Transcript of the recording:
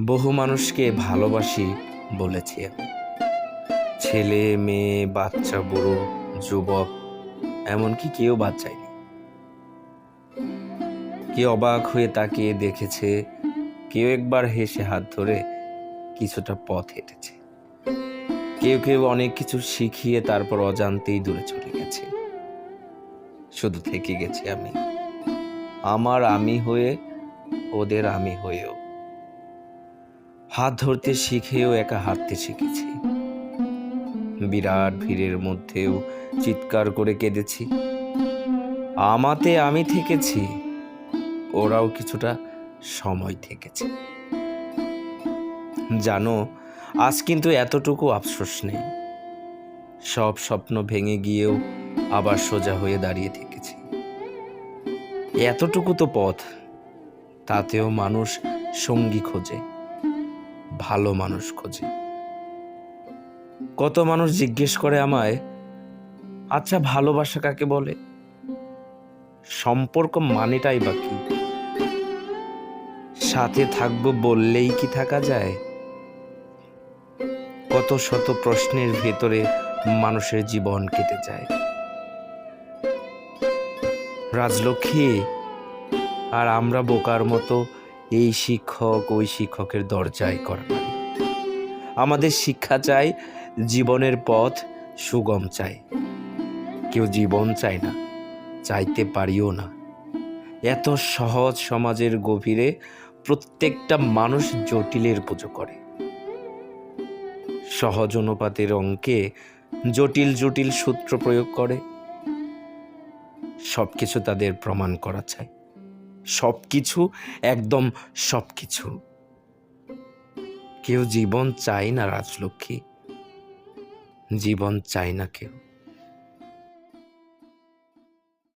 বহু মানুষকে ভালোবাসি বলেছি। ছেলে, মেয়ে, বাচ্চা, বুড়ো, যুবক, এমনকি কেউ বাদ যায়নি। কেউ অবাক হয়ে তাকিয়ে দেখেছে, কেউ একবার হেসে হাত ধরে কিছুটা পথ হেঁটেছে। কেউ কেউ অনেক কিছু শিখিয়ে তারপর অজান্তেই দূরে চলে গেছে। শুধু থেকে গেছি আমি। আমার আমি হয়ে, ওদের আমি হয়েও। হাত ধরতে শিখেও একা হাঁটতে শিখেছি। বিরাট ভিড়ের মধ্যেও চিৎকার করে কেঁদেছি। আমাতে আমি থেকেছি, ওরাও কিছুটা সময় থেকেছে। জানো, আজ কিন্তু এতটুকু আফসোস নেই। সব স্বপ্ন ভেঙে গিয়েও আবার সোজা হয়ে দাঁড়িয়ে থেকেছি। এতটুকু তো পথ, তাতেও মানুষ সঙ্গী খোঁজে। ভালো মানুষ খোঁজে। কত মানুষ জিজ্ঞেস করে আমায় আচ্ছা ভালোবাসা কাকে বলে? সম্পর্ক মানেটাই বা কি? সাথে থাকব বললেই কি থাকা যায়? কত শত প্রশ্নের ভেতরে মানুষের জীবন কেটে যায়। রাজলক্ষ্মী, আর আমরা বোকার মতো এই শিক্ষক, ওই শিক্ষকের দরজায় করা আমাদের শিক্ষা চাই, জীবনের পথ সুগম চাই। কেউ জীবন চায় না, চাইতে পারিও না। এত সহজ সমাজের গভীরে প্রত্যেকটা মানুষ জটিলের পুজো করে। সহজ অনুপাতের অঙ্কে জটিল জটিল সূত্র প্রয়োগ করে। সব কিছু তাদের প্রমাণ করা চাই। সব কিছু একদম সব কিছু কেউ জীবন চায় না রাজলক্ষ্মী। জীবন চায় না কেউ।